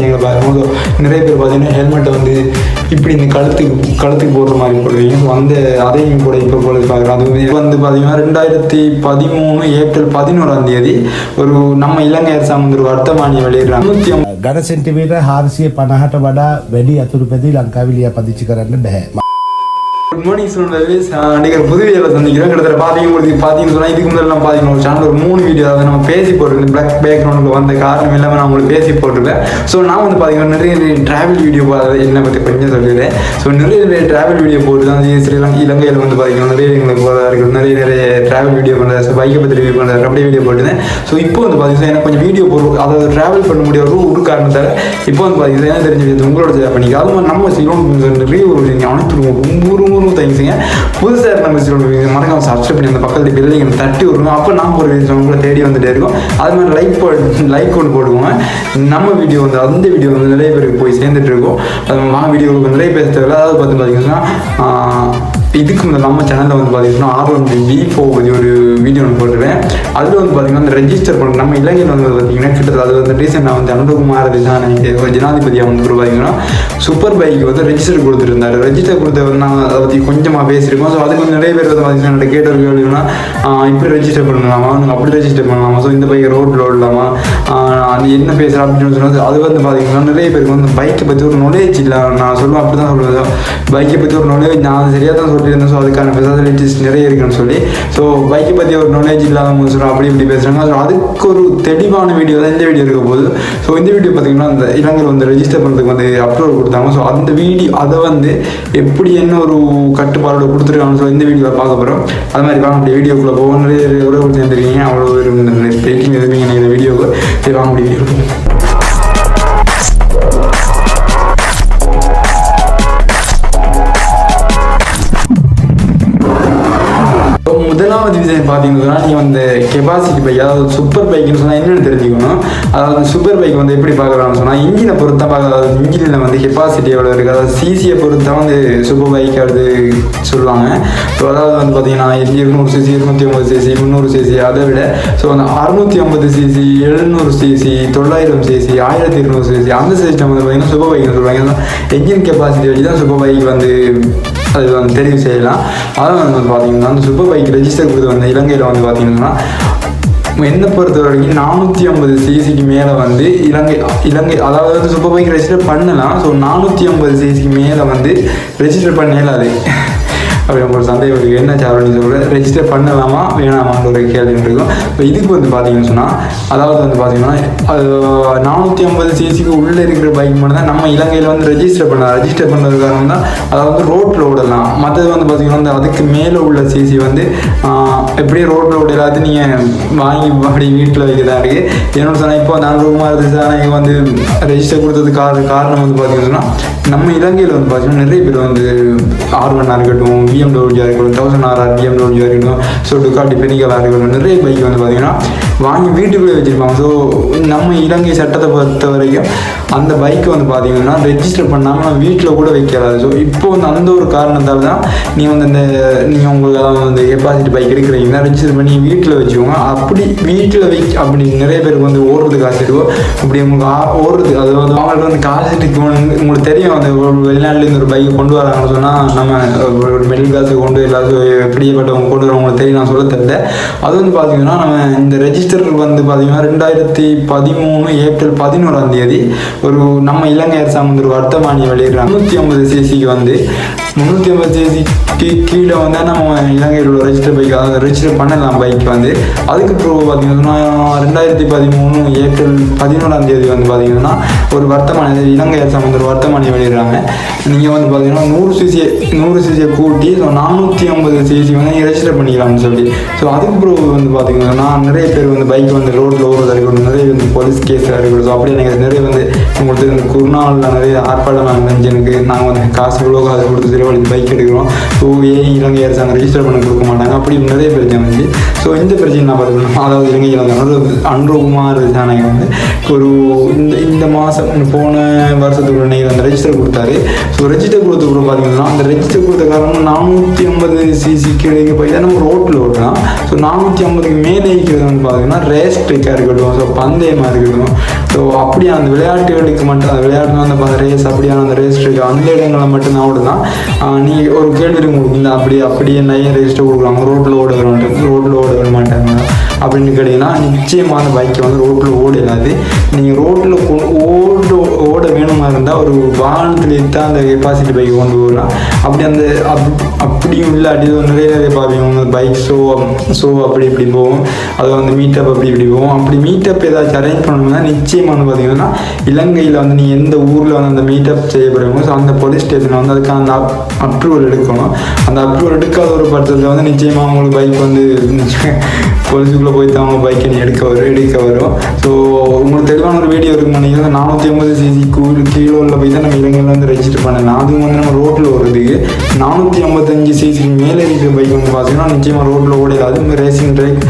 எங்களை பாருங்க So, நிறைய பேர் பார்த்தீங்கன்னா ஹெல்மெட்டை வந்து இப்படி இந்த கழுத்துக்கு கழுத்துக்கு போடுற மாதிரி போடுவீங்க ஸோ அந்த அதையும் கூட இப்போ போல பார்க்குறோம் அது வந்து வந்து பார்த்தீங்கன்னா ரெண்டாயிரத்தி பதிமூணு ஏப்ரல் பதினோராம் தேதி ஒரு நம்ம இலங்கை அரசாங்கம் ஒரு வர்த்தமானியை வெளியிடுறாங்க நூற்றி ගඩ සෙන්ටිමීට හාරසිය පණහට වඩා වැඩි අතුරු පැදි ලංකාවිලිය පදිච්චි කරන්න බැහැ. குட் மார்னிங் சொன்னது அன்றைக்கி ஒரு புது வீடியோவில் சந்திக்கிறோம். கிட்டத்தட்ட பார்த்தீங்க உங்களுக்கு பார்த்தீங்கன்னு சொன்னால் இதுக்கு முதல்ல நம்ம பார்த்தீங்கன்னா ஒரு சேனல் ஒரு மூணு வீடியோ அதாவது நம்ம பேசி போட்டிருக்கேன் பிளாக் பேக்ரவுண்டில் வந்த காரணம் இல்லாமல் நான் உங்களுக்கு பேசி போட்டிருக்கேன். ஸோ நான் வந்து பார்த்தீங்கன்னா நிறைய நிறைய ட்ராவல் வீடியோ என்னை பற்றி கொஞ்சம் சொல்லிடுறேன். ஸோ நிறைய நிறைய ட்ராவல் வீடியோ போட்டு தான் ஸ்ரீலங்கா இலங்கையில் வந்து பார்த்தீங்கன்னா நிறைய எங்களுக்கு போகிறதா இருக்குது. நிறைய நிறைய ட்ராவல் வீடியோ பண்ணுறது ஸோ பைக்கை பற்றி ரிவ்யூ பண்ணுறது அப்படியே வீடியோ போட்டுருந்தேன். ஸோ இப்போ வந்து பார்த்தீங்கன்னா எனக்கு கொஞ்சம் வீடியோ போடுவோம் அதாவது ட்ராவல் பண்ண முடியாத ஒரு காரணத்தால் இப்போ வந்து பார்த்தீங்கன்னா தெரிஞ்சு உங்களோட ஷேர் பண்ணிக்க. அது மாதிரி நம்ம சிலோன் நிறைய ஒரு நீங்கள் அனுப்பிடுவோம் ரொம்ப ரொம்ப ரொம்ப புதுசாக நம்ம சிலோன் மறக்காம சப்ஸ்கிரைப் பண்ணி அந்த பக்கத்தில் பில்லிங் தட்டி விடுங்க அப்போ நான் ஒரு உங்களை தேடி வந்துட்டே இருக்கும். அது மாதிரி லைக் போட்டு லைக் ஒன்று போடுவோம். நம்ம வீடியோ வந்து அந்த வீடியோ வந்து நிறைய பேருக்கு போய் சேர்ந்துட்டு இருக்கோம். அது வாங்க வீடியோவுக்கு நிறைய பேச தேவையில்ல. அதாவது பார்த்து பார்த்தீங்கன்னா இதுக்கு முதல்ல நம்ம சேனலில் வந்து பார்த்தீங்கன்னா ஆர் ஒன் வி ஃபோ பற்றி ஒரு வீடியோ ஒன்று போட்டுருவேன் அதில் வந்து பார்த்தீங்கன்னா அந்த ரெஜிஸ்டர் பண்ண நம்ம இளைஞர் வந்து பார்த்தீங்கன்னா கிட்டத்தட்ட அது வந்து ரீசெண்டாக வந்து அனுபவமாக திசான ஒரு ஜனாதிபதியாக வந்து பார்த்தீங்கன்னா சூப்பர் பைக் வந்து ரெஜிஸ்டர் கொடுத்துருந்தாரு. ரெஜிஸ்டர் கொடுத்த வந்து நான் அதை பற்றி கொஞ்சமாக பேசியிருக்கோம். ஸோ அதுக்கு வந்து நிறைய பேர் வந்து பார்த்தீங்கன்னா கேட்ட ஒரு கேள்வினா இப்படி ரெஜிஸ்டர் பண்ணலாமா? அப்படி ரெஜிஸ்டர் பண்ணலாமா? ஸோ இந்த பைக்கை ரோட்டில் ஓடலாமா? அது என்ன பேசுகிற அப்படின்னு சொன்னது அது வந்து பார்த்தீங்கன்னா நிறைய பேருக்கு வந்து பைக்கை பற்றி ஒரு நாலேஜ் இல்லை நான் சொல்லுவேன். அப்படி தான் சொல்லுவேன் பைக்கை பற்றி ஒரு நாலேஜ் நான் சரியாக தான் சொல்லியிருந்தேன் ஸோ அதுக்கான ஃபெசிலிட்டிஸ் நிறைய இருக்குன்னு சொல்லி. ஸோ பைக்கை பற்றி ஒரு நாலேஜ் இல்லாதவங்க சொல்கிறோம் அப்படி இப்படி பேசுகிறாங்க ஸோ அதுக்கு ஒரு தெளிவான வீடியோ தான் இந்த வீடியோ இருக்க போகுது. ஸோ இந்த வீடியோ பார்த்தீங்கன்னா அந்த இளைஞர் வந்து ரெஜிஸ்டர் பண்ணுறதுக்கு வந்து அப்லோட் கொடுத்தாங்க. ஸோ அந்த வீடியோ அதை வந்து எப்படி என்ன ஒரு கட்டுப்பாடோட கொடுத்துருக்காங்கன்னு சொல்லி இந்த வீடியோவில் பார்க்க போகிறோம் அது மாதிரி வாங்க அப்படி வீடியோக்குள்ளே போவோம். நிறைய நிறைய உறவு சேர்ந்துருக்கீங்க. அவ்வளோ ஒரு பேக்கிங் எதுவுமே இந்த வீடியோவுக்கு சரி வாங்க அப்படி வீடியோ பார்த்தீங்கன்னா நீங்கள் வந்து கெப்பாசிட்டி பைக் அதாவது சூப்பர் பைக்னு சொன்னால் என்னென்னு தெரிஞ்சுக்கணும். அதாவது சூப்பர் பைக் வந்து எப்படி பார்க்கலாம்னு சொன்னால் இன்ஜினை பொறுத்த பார்க்க அதாவது இன்ஜினில் வந்து கெப்பாசிட்டி எவ்வளோ இருக்குது அதாவது சிசியை பொறுத்த வந்து சூப்பர் பைக் அது சொல்லுவாங்க. ஸோ அதாவது வந்து பார்த்தீங்கன்னா இருநூறு சிசி இருநூற்றி ஐம்பது சிசி முந்நூறு சிசி அதை விட ஸோ அந்த அறுநூற்றி ஐம்பது சிசி எழுநூறு சிசி தொள்ளாயிரம் சிசி ஆயிரத்தி இருநூறு சிசி அந்த சிஸ்டம் வந்து பார்த்தீங்கன்னா சூப்பர் பைக்னு சொல்லுவாங்க. என்ஜின் கெப்பாசிட்டி வச்சு தான் சூப்பர் பைக் வந்து அது வந்து தெரிவு செய்யலாம். அதான் வந்து பார்த்தீங்கன்னா அந்த சூப்பர் பைக் ரெஜிஸ்டர் கொடுத்து வந்த இலங்கையில் வந்து பார்த்தீங்கன்னா என்னை பொறுத்த வரைக்கும் நானூற்றி ஐம்பது சிசிக்கு மேலே வந்து இலங்கை இலங்கை அதாவது வந்து சூப்பர் பைக் ரெஜிஸ்டர் பண்ணலாம். ஸோ நானூற்றி ஐம்பது சிசிக்கு மேலே வந்து ரெஜிஸ்டர் பண்ண அது அப்படி உங்களுக்கு சந்தேகம் இருக்குது என்ன சார்ஜ் சொல்ல ரெஜிஸ்டர் பண்ணலாமா வேணாமான்னு ஒரு கேள்வி இருக்கும். இப்போ இதுக்கு வந்து பார்த்தீங்கன்னு சொன்னால் அதாவது வந்து பார்த்தீங்கன்னா அது நானூற்றி ஐம்பது சிசிக்கு உள்ளே இருக்கிற பைக் மட்டும் தான் நம்ம இலங்கையில் வந்து ரெஜிஸ்டர் பண்ணலாம் ரெஜிஸ்டர் பண்ணுறது காரணம் தான் அதாவது வந்து ரோட்டில் ஓடலாம். மற்றது வந்து பார்த்தீங்கன்னா வந்து அதுக்கு மேலே உள்ள சிசி வந்து எப்படியும் ரோட்டில் ஓட எல்லாத்தையும் நீங்கள் வாங்கி அப்படி வீட்டில் வைக்க தான் இருக்குது என்னோட சொன்னால் இப்போ நான் ரூமாக இருந்துச்சு. வந்து ரெஜிஸ்டர் கொடுத்தது காரணம் காரணம் வந்து பார்த்தீங்கன்னா நம்ம இலங்கையில் வந்து பார்த்தீங்கன்னா நிறைய பேர் வந்து ஆர்வனாக இருக்கட்டும் பிஎம்டபிள்யூ இருக்கட்டும் தௌசண்ட் ஆர்ஆர் பிஎம்டபிள்யூ இருக்கட்டும் ஸோ டுக்காட்டி பெனிகலாக இருக்கட்டும் நிறைய பைக் வந்து பார்த்தீங்கன்னா வாங்கி வீட்டுக்குள்ளே வச்சுருப்பாங்க. ஸோ நம்ம இலங்கை சட்டத்தை பொறுத்த வரைக்கும் அந்த பைக்கை வந்து பார்த்தீங்கன்னா ரெஜிஸ்டர் பண்ணாமல் நம்ம வீட்டில் கூட வைக்காது. ஸோ இப்போ வந்து அந்த ஒரு காரணத்தால் தான் நீ வந்து இந்த நீங்கள் உங்களுக்கு வந்து கெப்பாசிட்டி பைக் எடுக்கிறீங்கன்னா ரெஜிஸ்டர் பண்ணி வீட்டில் வச்சுக்கோங்க. அப்படி வீட்டில் வை அப்படி நிறைய பேருக்கு வந்து ஓடுறதுக்கு காசு இருக்கும் அப்படி உங்களுக்கு ஓடுறது அது வந்து அவங்களுக்கு வந்து காசு இருக்கு உங்களுக்கு தெரியும். அந்த வெளிநாட்டிலேருந்து வெளிநாட்டுலேருந்து ஒரு பைக்கை கொண்டு வராங்கன்னு சொன்னால் நம்ம ஒரு மிடில் கிளாஸுக்கு கொண்டு எல்லாரும் எப்படிப்பட்டவங்க கொண்டு வரவங்களுக்கு தெரியும். நான் சொல்ல தெரியல அது வந்து பார்த்தீங்கன்னா நம்ம இந்த ரெஜிஸ்டர் வந்து பார்த்தீங்கன்னா ரெண்டாயிரத்தி பதிமூணு ஏப்ரல் பதினோராம் தேதி ஒரு நம்ம இலங்கை அரசாங்கம் ஒரு வர்த்தமானியை வெளியிடுறாங்க. நூற்றி ஐம்பது சிசிக்கு வந்து முந்நூற்றி ஐம்பது சிசிக்கு கீழே வந்தால் நம்ம இலங்கையில் உள்ள ரெஜிஸ்டர் பைக் அதாவது ரெஜிஸ்டர் பண்ணலாம் பைக் வந்து. அதுக்கு ப்ரூவ் பார்த்தீங்கன்னா ரெண்டாயிரத்தி பதிமூணு ஏப்ரல் பதினோராம் தேதி வந்து பார்த்தீங்கன்னா ஒரு வர்த்தமானி இலங்கை அரசாங்கம் வந்து ஒரு வர்த்தமானி வெளியிடுறாங்க. நீங்கள் வந்து பார்த்தீங்கன்னா நூறு சிசியை நூறு சிசியை கூட்டி ஸோ நானூற்றி ஐம்பது சிசி வந்து நீங்கள் ரெஜிஸ்டர் பண்ணிக்கலாம்னு சொல்லி. ஸோ அதுக்கு ப்ரூவ் வந்து பார்த்தீங்கன்னா நிறைய பேர் வந்து பைக் வந்து ரோட்டில் ஓடுறதா இருக்கட்டும் நிறைய வந்து போலீஸ் கேஸாக இருக்கட்டும் ஸோ அப்படியே எனக்கு நிறைய வந்து உங்களுக்கு இந்த குருநாளில் நிறைய ஆர்ப்பாட்டம் நடந்துச்சு நாங்கள் வந்து காசு இவ்வளோ காசு கொடுத்து செலவழித்து பைக் எடுக்கிறோம். ஸோ ஏன் இலங்கை அரசாங்கம் ரெஜிஸ்டர் பண்ண கொடுக்க மாட்டாங்க. அப்படி நிறைய பிரச்சனை வந்துச்சு ஸோ இந்த பிரச்சனை நான் பார்த்துக்கணும். அதாவது இலங்கை இலங்கை அனுர அன்றுகுமார் ஜானகி வந்து. ஒரு இந்த இந்த மாதம் போன வருஷத்துக்கு உடனே அந்த ரெஜிஸ்டர் கொடுத்தாரு. ஸோ ரெஜிஸ்டர் கொடுத்த கூட பார்த்தீங்கன்னா அந்த ரெஜிஸ்டர் கொடுத்த காரணம் நானூற்றி ஐம்பது சிசி கீழே போய் தான் நம்ம ரோட்டில் ஓட்டலாம் ஸோ நானூற்றி ஐம்பதுக்கு மேலே இருக்கிறது வந்து பார்த்தீங்கன்னா ரேஸ் ட்ரிக்காக இருக்கட்டும். ஸோ பந்தயமாக இருக்கட்டும். ஸோ அப்படி அந்த விளையாட்டுகளுக்கு விளையாட்டுக்கு மட்டும் அந்த அந்த ரேஸ் அப்படியான அந்த ரேஸ் இருக்குது அந்த இடங்களை மட்டும் தான் ஓடுதான் நீ ஒரு கேள்வி இருக்கு உங்களுக்கு. இந்த அப்படி அப்படியே நிறைய ரேஸ்ட்டு கொடுக்குறாங்க. ரோட்டில் ஓட விட ரோட்டில் ஓட விட மாட்டாங்க. அப்படின்னு கேட்டிங்கன்னா நிச்சயமாக அந்த பைக்கை வந்து ரோட்டில் ஓட இல்லாது நீங்கள் ரோட்டில் ஓடு தான் அந்த கெப்பாசிட்டி பைக் கொண்டு போகலாம் அப்படி அந்த அப் அப்படியும் இல்லாட்டி இது நிறைய நிறைய பார்ப்பீங்க பைக் ஷோ ஷோ அப்படி இப்படி போகும். அது வந்து மீட்டப் அப்படி இப்படி போகும். அப்படி மீட்டப் ஏதாச்சும் அரேஞ்ச் பண்ணணும்னா நிச்சயமாக வந்து பார்த்தீங்கன்னா இலங்கையில் வந்து நீ எந்த ஊரில் வந்து அந்த மீட்டப் செய்ய போகிறீங்களோ ஸோ அந்த போலீஸ் ஸ்டேஷனில் வந்து அதுக்கான அந்த அப்ரூவல் எடுக்கணும். அந்த அப்ரூவல் எடுக்காத ஒரு பட்சத்தில் வந்து நிச்சயமாக அவங்களுக்கு பைக் வந்து போலீஸுக்குள்ளே போய் தான் அவங்க பைக்கை நீ எடுக்க வரும் எடுக்க வரும். ஸோ உங்களுக்கு தெளிவான ஒரு வீடியோ இருக்கு நினைக்கிறேன் நானூற்றி ஐம்பது சிசி கூழ் கீழே உள்ள போய் தான் நம்ம இலங்கையில் வந்து ரெஜிஸ்டர் பண்ணலாம் அது வந்து நம்ம ரோட்டில் ஓடுறதுக்கு நானூற்றி ஐம்பத்தஞ்சு சிசிக்கு மேலே இருக்கிற பைக் வந்து பார்த்தீங்கன்னா நிச்சயமாக ரோட்டில் ஓடிடாது அது ரேசிங் ட்ரைக்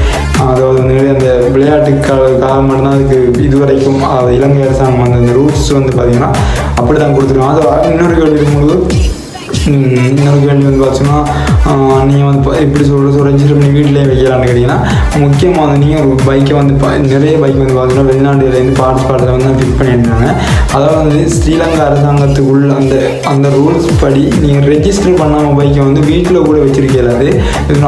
அதாவது வந்து அந்த விளையாட்டுக்காக மட்டும்தான் அதுக்கு இது வரைக்கும் இலங்கை அரசாங்கம் வந்து அந்த ரூல்ஸ் வந்து பார்த்தீங்கன்னா அப்படி தான் கொடுத்துருக்காங்க. அது இன்னொரு கேள்வி இருக்கும்போது ம், இன்னொரு கேள்வி வந்து பார்த்தீங்கன்னா நீங்கள் வந்து எப்படி சொல்கிறது ரெஜிஸ்டர் பண்ணி வீட்டிலே வைக்கலான்னு கேட்டிங்கன்னா முக்கியமாக வந்து நீங்கள் ஒரு பைக்கை வந்து நிறைய பைக் வந்து பார்த்தீங்கன்னா வெளிநாடுலேருந்து பார்ட்ஸ் பார்ட்ஸில் வந்து ஃபிட் பண்ணியிருந்தாங்க. அதாவது வந்து ஸ்ரீலங்கா அரசாங்கத்துக்கு உள்ள அந்த அந்த ரூல்ஸ் படி நீங்கள் ரெஜிஸ்டர் பண்ணாமல் பைக்கை வந்து வீட்டில் கூட வச்சிருக்கலாது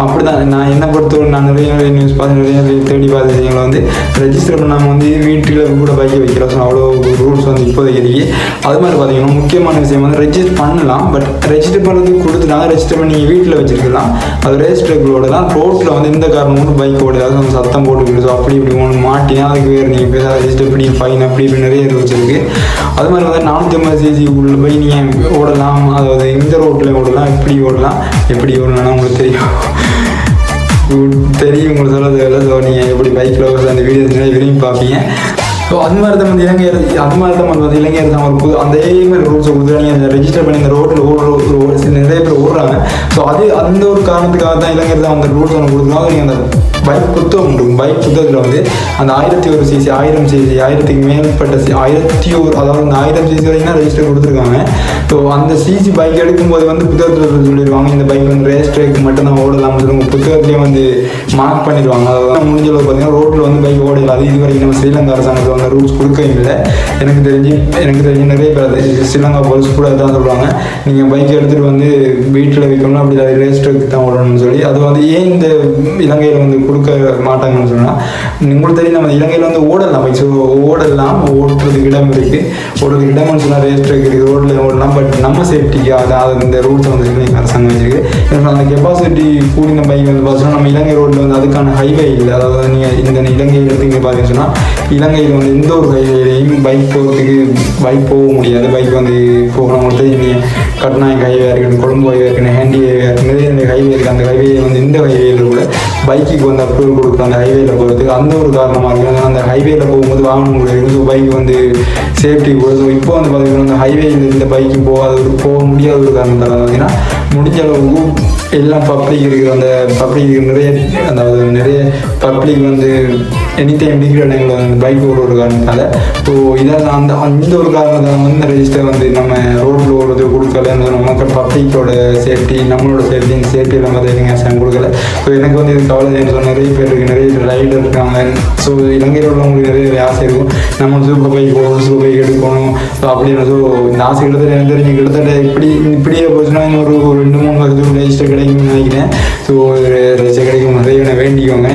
அப்படி தான் நான் என்ன பொறுத்தவரை நான் நிறைய நிறைய நியூஸ் பார்த்து நிறைய தேடி பார்த்த விஷயங்களை வந்து ரெஜிஸ்டர் பண்ணாமல் வந்து வீட்டில் கூட பைக்கை வைக்கிறோம் ஸோ அவ்வளோ ரூல்ஸ் வந்து இப்போதைக்கு அது மாதிரி பார்த்தீங்கன்னா முக்கியமான விஷயம் வந்து ரெஜிஸ்டர் பண்ணலாம் பட் ரெஜிஸ்டர் பண்ணுறதுக்கு கொடுத்துட்டாங்க ரெஜிஸ்டர் பண்ணி நீங்கள் வீட்டில் வச்சிருக்கலாம். அது ரெஜிஸ்டர்களோட தான் ரோட்டில் வந்து இந்த காரணமும் பைக் ஏதாவது வந்து சத்தம் போட்டுக்கிடுதோ ஸோ அப்படி இப்படி ஒன்று மாட்டினா அதுக்கு வேறு நீங்கள் பேச ரெஜிஸ்டர் பண்ணி ஃபைன் அப்படி இப்படி நிறைய ரூல்ஸ் இருக்குது அது மாதிரி வந்து நானூற்றி ஐம்பது சிசி உள்ள போய் நீங்கள் ஓடலாம். அதாவது இந்த ரோட்டில் ஓடலாம். எப்படி ஓடலாம். எப்படி ஓடலாம்னா உங்களுக்கு தெரியும். தெரியும். உங்களுக்கு சொல்ல தேவையில்ல ஸோ நீங்கள் எப்படி பைக்கில் அந்த வீடியோ நிறைய விரும்பி பார்ப்பீங்க. ஸோ அது மாதிரி தான் வந்து இளைஞர் அது மாதிரி தான் வந்து இளைஞர் தான் ஒரு புது அதே மாதிரி ரூல்ஸை கொடுத்து நீங்கள் அந்த ரெஜிஸ்டர் பண்ணி இந்த ரோட்டில் ஓடுற சில நிறைய பேர் ஓடுறாங்க. ஸோ அது அந்த ஒரு காரணத்துக்காக தான் இளைஞர் தான் அந்த ரூல்ஸ் ஒன்று கொடுத்துருக்காங்க நீங்கள் அந்த பைக் புத்தகம் உண்டு. பைக் புத்தகத்தில் வந்து அந்த ஆயிரத்தி ஒரு சிசி ஆயிரம் சிசி ஆயிரத்துக்கு மேற்பட்ட சி ஆயிரத்தி ஒரு அதாவது அந்த ஆயிரம் சிசி வரைக்கும் தான் ரெஜிஸ்டர் கொடுத்துருக்காங்க. ஸோ அந்த சிசி பைக் எடுக்கும்போது வந்து புத்தகத்தில் சொல்லிடுவாங்க. இந்த பைக் வந்து ரேஸ் ட்ரேக் மட்டும் தான் ஓடலாம்னு சொல்லி உங்கள் புத்தகத்துலேயே வந்து மார்க் பண்ணிடுவாங்க. அதாவது முடிஞ்ச அளவு பார்த்தீங்கன்னா ரோட்டில் வந்து பைக் ஓடல அது இது வரைக்கும் நம்ம ஸ்ரீலங்கா அரசாங்கத்தில் வந்து ரூல்ஸ் கொடுக்கவும் இல்லை. எனக்கு தெரிஞ்சு எனக்கு தெரிஞ்சு நிறைய பேர் அது ஸ்ரீலங்கா போலீஸ் கூட தான் சொல்லுவாங்க. நீங்கள் பைக் எடுத்துகிட்டு வந்து வீட்டில் வைக்கணும்னா அப்படி ரேஸ் ட்ரேக் தான் ஓடணும்னு சொல்லி. அது வந்து ஏன் இந்த இலங்கையில் வந்து கொடுக்க மாட்டாங்கன்னு சொன்னால் உங்களுக்கு தெரியும் நம்ம இலங்கையில் வந்து ஓடலாம். ஸோ ஓடலாம் ஓட்டுறதுக்கு இடம் இருக்குது ஓடுறதுக்கு இடம்னு சொன்னால் ரேஸ் இருக்குது ரோட்டில் ஓடலாம். பட் நம்ம சேஃப்டிக்காக அது இந்த ரூல்ஸ் வந்து அரசாங்கம் வச்சிருக்கு. ஏன்னா அந்த கெப்பாசிட்டி கூடின பைக் வந்து பார்த்தீங்கன்னா நம்ம இலங்கை ரோட்டில் வந்து அதுக்கான ஹைவே இல்லை. அதாவது நீங்கள் இந்த இலங்கை எடுத்தீங்க பார்த்தீங்கன்னு சொன்னால் இலங்கையில் வந்து எந்த ஒரு ஹைவேலையும் பைக் போகிறதுக்கு பைக் போக முடியாது. பைக் வந்து போகணும். உங்களுக்கு நீங்கள் கட்நாயக் ஹைவே இருக்கணும் கொழும்பு ஹைவே இருக்கணும் ஹேண்டி ஹைவே இருக்கு நிறைய ஹைவே இருக்குது அந்த ஹைவே வந்து இந்த ஹைவேயில் கூட பைக்குக்கு வந்து அப்ரூவல் கொடுக்குறோம் அந்த ஹைவேல போகிறதுக்கு அந்த ஒரு காரணமாக இருக்குது அந்த ஹைவேல போகும்போது வாகனம் இருந்து பைக் வந்து சேஃப்டி கூட ஸோ இப்போ வந்து பார்த்தீங்கன்னா அந்த ஹைவே இந்த பைக்கு போகாத போக முடியாத ஒரு காரணத்தால் பார்த்தீங்கன்னா முடிஞ்ச அளவுக்கு எல்லாம் பப்ளிக் இருக்குது அந்த பப்ளிக் நிறைய அதாவது நிறைய பப்ளிக் வந்து எனி டைம் டிகிரி இடங்களில் வந்து பைக் ஓடுற ஒரு காரணத்தால் ஸோ இதான் அந்த அந்த ஒரு காரணத்தால் வந்து ரெஜிஸ்டர் வந்து நம்ம ரோட்டில் ஓடுறது கொடுக்கல நமக்கு பப்ளிக்கோட சேஃப்டி நம்மளோட சேஃப்டி சேஃப்டி நம்ம தெரியுங்க கொடுக்கல. ஸோ எனக்கு வந்து இது கவலை சொன்ன நிறைய பேர் இருக்குது நிறைய ரைடர் இருக்காங்க. ஸோ இலங்கையில் உள்ளவங்களுக்கு நிறைய ஆசை இருக்கும். நம்ம சூப்பர் பைக் போகணும் சூப்பர் பைக் எடுக்கணும். ஸோ அப்படின்னு ஸோ இந்த ஆசை கிட்டத்தட்ட எனக்கு தெரிஞ்சு கிட்டத்தட்ட இப்படி இப்படியே போச்சுன்னா இன்னொரு ஒரு ரெண்டு மூணு வருஷம் ரெஜிஸ்டர் கிடைக்கும்னு நினைக்கிறேன் ஸோ ரெஜிஸ்டர் கிடைக்கும் நிறைய வேண்டிக்கோங்க.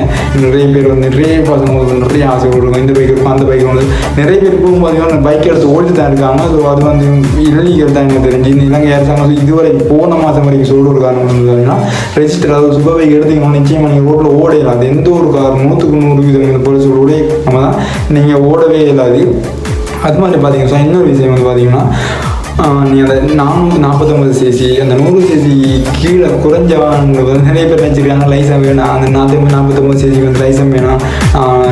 நிறைய பேர் வந்து நிறைய பசங்களுக்கு நிறைய ஆசை கொடுக்கும் இந்த பைக் இருக்கும் அந்த பைக் வந்து நிறைய பேர் போகும்போது பைக் எடுத்து ஓடி தான் இருக்காங்க. ஸோ அது வந்து இல்லீகல் தான் எனக்கு தெரிஞ்சு. இந்த இலங்கை அரசாங்கம் இதுவரை போன மாதம் வரைக்கும் சொல்ல ஒரு காரணம் வந்து பார்த்தீங்கன்னா ரெஜிஸ்டர் அதாவது சுப பைக் எடுத்தீங்கன்னா நிச்சயமாக நீங்கள் ரோட்டில் ஓடையலாம். அது எந்த ஒரு காரணம் நூற்றுக்கு நூறு வீதம் இந்த போலீஸ் ஓடே நம்ம தான். நீங்கள் ஓடவே இல்லாது. அது மாதிரி பார்த்தீங்கன்னா இன்னொரு விஷயம் வந்து பார்த்தீங்கன்னா நீ அந்த நானூறு நாற்பத்தொம்பது சிசி அந்த நூறு சிசி கீழே குறைஞ்ச வந்து நிறைய பேர் நினச்சிருக்காங்க லைசன் வேணாம் அந்த நாற்பத்தி நாற்பத்தொம்பது சிசிக்கு வந்து லைசன் வேணாம்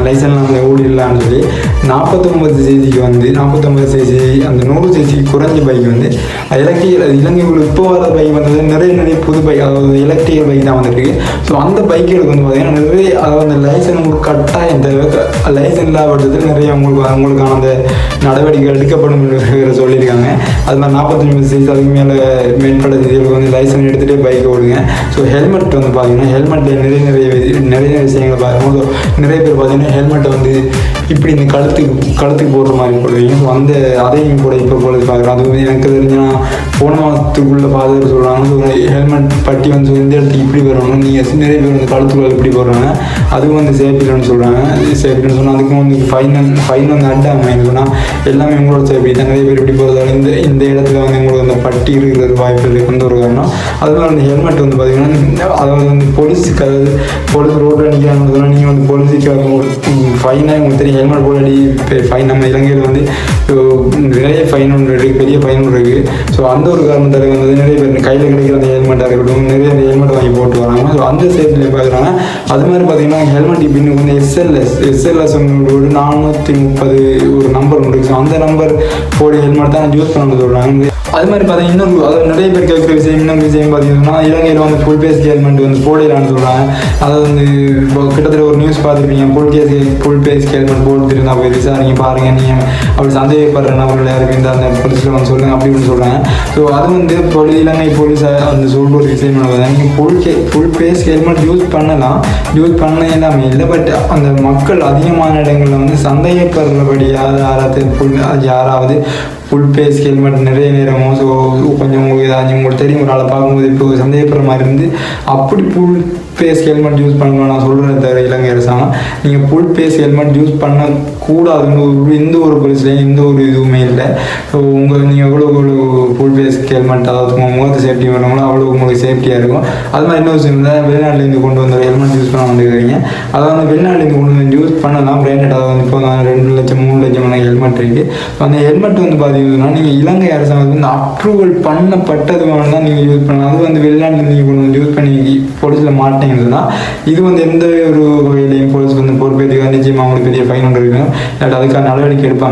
லைசன் நம்ம ஓடிடலான்னு சொல்லி நாற்பத்தொம்பது சிசிக்கு வந்து நாற்பத்தொம்பது சிசி அந்த நூறு சிசிக்கு குறைஞ்ச பைக் வந்து எலக்ட்ரிக்கல் இலங்கைக்குள்ள இப்போ வர பைக் வந்தது நிறைய நிறைய புது பைக் அதாவது எலக்ட்ரிக்கல் பைக் தான் வந்துருக்கு. ஸோ அந்த பைக்குகளுக்கு வந்து பார்த்தீங்கன்னா நிறைய அதாவது அந்த லைசன் உங்களுக்கு கட்டாயம் தேவை. லைசன் இல்லாத பட்சத்தில் நிறைய உங்களுக்கு அவங்களுக்கான அந்த நடவடிக்கை எடுக்கப்படும் என்று சொல்லியிருக்காங்க. அது மாதிரி நாற்பத்தஞ்சு சைஸ் அதுக்கு மேலே மேற்பட்ட இதுகளுக்கு வந்து லைசன்ஸ் எடுத்துகிட்டே பைக் ஓடுங்க. ஸோ ஹெல்மெட் வந்து பார்த்தீங்கன்னா ஹெல்மெட்டில் நிறைய நிறைய நிறைய நிறைய விஷயங்கள் பாருங்க ஸோ நிறைய பேர் பார்த்தீங்கன்னா ஹெல்மெட்டை வந்து இப்படி இந்த கழுத்துக்கு கழுத்துக்கு போடுற மாதிரி போடுவீங்க வந்த அதையும் கூட இப்போ போல பார்க்குறேன் அது எனக்கு தெரிஞ்சா போன மாதத்துக்குள்ள ஃபாதர் சொல்கிறாங்க ஹெல்மெட் பட்டி வந்து இந்த இடத்துக்கு இப்படி வரணும் நீங்கள் நிறைய பேர் வந்து கழுத்துக்குள்ள இப்படி போடுறாங்க. அதுவும் வந்து சேஃப்டின்னு சொல்கிறாங்க சேஃப்டின்னு சொன்னால் அதுக்கும் வந்து ஃபைன் ஃபைன் வந்து அட்டாம சொன்னால் எல்லாமே உங்களோட சேஃப்டி தான். நிறைய பேர் இப்படி போகிறதால இந்த இந்த இடத்துல வந்து உங்களுக்கு அந்த பட்டி இருக்கிறது வாய்ப்பு இருக்கு. வந்து ஒரு காரணம்? அதுவும் அந்த ஹெல்மெட் வந்து பார்த்தீங்கன்னா அதாவது வந்து போலீஸுக்கு அதாவது போலீஸ் ரோட்டில் நிற்கிறாங்க நீங்கள் வந்து போலீஸுக்கு ஃபைனாக உங்களுக்கு தெரியும். ஹெல்மெட் போடாடி ஃபைன் நம்ம இலங்கையில் வந்து நிறைய ஃபைன் ஒன்று இருக்குது பெரிய ஃபைன் ஒன்று இருக்குது ஸோ அந்த ஒரு காரணத்தில் வந்து நிறைய பேர் கையில் கிடைக்கிற அந்த ஹெல்மெட்டாக இருக்கட்டும் நிறைய ஹெல்மெட் வாங்கி போட்டு வராங்க. ஸோ அந்த சேஃப்டியில் பார்க்குறாங்க அது மாதிரி பார்த்தீங்கன்னா ஹெல்மெட் இப்போ இன்னும் வந்து எஸ்எல்எஸ் எஸ்எல்எஸ் ஒரு நானூற்றி முப்பது ஒரு நம்பர் ஒன்று இருக்குது ஸோ அந்த நம்பர் போடி ஹெல்மெட் தான் யூஸ் பண்ண சொல்கிறாங்க அது மாதிரி பார்த்தீங்கன்னா இன்னொரு அதாவது நிறைய பேர் கேட்குற விஷயம் இன்னொரு விஷயம் பார்த்தீங்கன்னா இலங்கையில் வந்து ஃபுல் பேஸ் கேல்மெண்ட் வந்து போடலான்னு சொல்கிறாங்க அதாவது வந்து இப்போ கிட்டத்தட்ட ஒரு நியூஸ் பார்த்துருப்பீங்க ஃபுல் கேஸ் ஃபுல் பேஸ் கேல்மெண்ட் போட்டுருந்தா போய் விசாரிங்க பாருங்கள் நீங்கள் அப்படி சந்தேகப்படுற நபர்கள் யாருக்கு இந்த அந்த போலீஸில் வந்து சொல்லுங்கள் அப்படின்னு சொல்கிறாங்க ஸோ அது வந்து பொழுது இலங்கை போலீஸாக அந்த சொல்கிற ஒரு விஷயம் நீங்கள் ஃபுல் கே ஃபுல் பேஸ் ஹெல்மெட் யூஸ் பண்ணலாம். யூஸ் பண்ண எல்லாமே இல்லை பட் அந்த மக்கள் அதிகமான இடங்களில் வந்து சந்தேகப்படுறபடியாவது யாராவது ஃபுல் யாராவது ஃபுல் பேஸ் ஹெல்மெட் நிறைய நேரமோ ஸோ கொஞ்சம் உங்களுக்கு ஏதாச்சும் உங்களுக்கு தெரியும் ஒரு ஆளை பார்க்கும்போது இப்போ சந்தேகப்படுற மாதிரி இருந்து அப்படி ஃபுல் ஃபேஸ் ஹெல்மெட் யூஸ் பண்ணலாம் நான் சொல்கிறேன் தவிர இலங்கை அரசாங்கம். நீங்கள் ஃபுல் பேஸ் ஹெல்மெட் யூஸ் பண்ணக்கூடாதுன்னு ஒரு எந்த ஒரு போலீஸ்லையும் எந்த ஒரு இதுவுமே இல்லை. ஸோ உங்கள் நீங்கள் எவ்வளோ எவ்வளோ ஃபுல் பேஸ் ஹெல்மெட் அதாவது உங்கள் முகத்தை சேஃப்டி பண்ணவங்களோ அவ்வளோ உங்களுக்கு சேஃப்டியாக இருக்கும். அது மாதிரி இன்னொரு விஷயம் இல்லை. வெளிநாட்டிலேருந்து கொண்டு வந்த ஹெல்மெட் யூஸ் பண்ண வந்துருக்கீங்க அதாவது வந்து வெளிநாட்டிலேருந்து கொண்டு வந்து யூஸ் பண்ணலாம். பிராண்டட் அதாவது வந்து இப்போ நான் ரெண்டு லட்சம் மூணு லட்சம் ஹெல்மெட் இருக்குது ஸோ அந்த ஹெல்மெட் வந்து பார்த்தீங்கன்னா நீங்கள் இலங்கை அரசாங்கம் வந்து அப்ரூவல் பண்ணப்பட்டது தான் நீங்கள் யூஸ் பண்ணலாம். அது வந்து வெளிநாட்டில் நீங்கள் கொண்டு வந்து யூஸ் பண்ணி போலீஸில் மாட்டீங்கன்னா இது வந்து எந்த ஒரு வகையிலையும் போலீஸ் வந்து பொறுப்பேற்றுக்க நிச்சயமாக அவங்களுக்கு பெரிய ஃபைன் ஒன்று இருக்கும் இல்லாட்டி அதுக்கான நடவடிக்கை எடுப்பாங்க.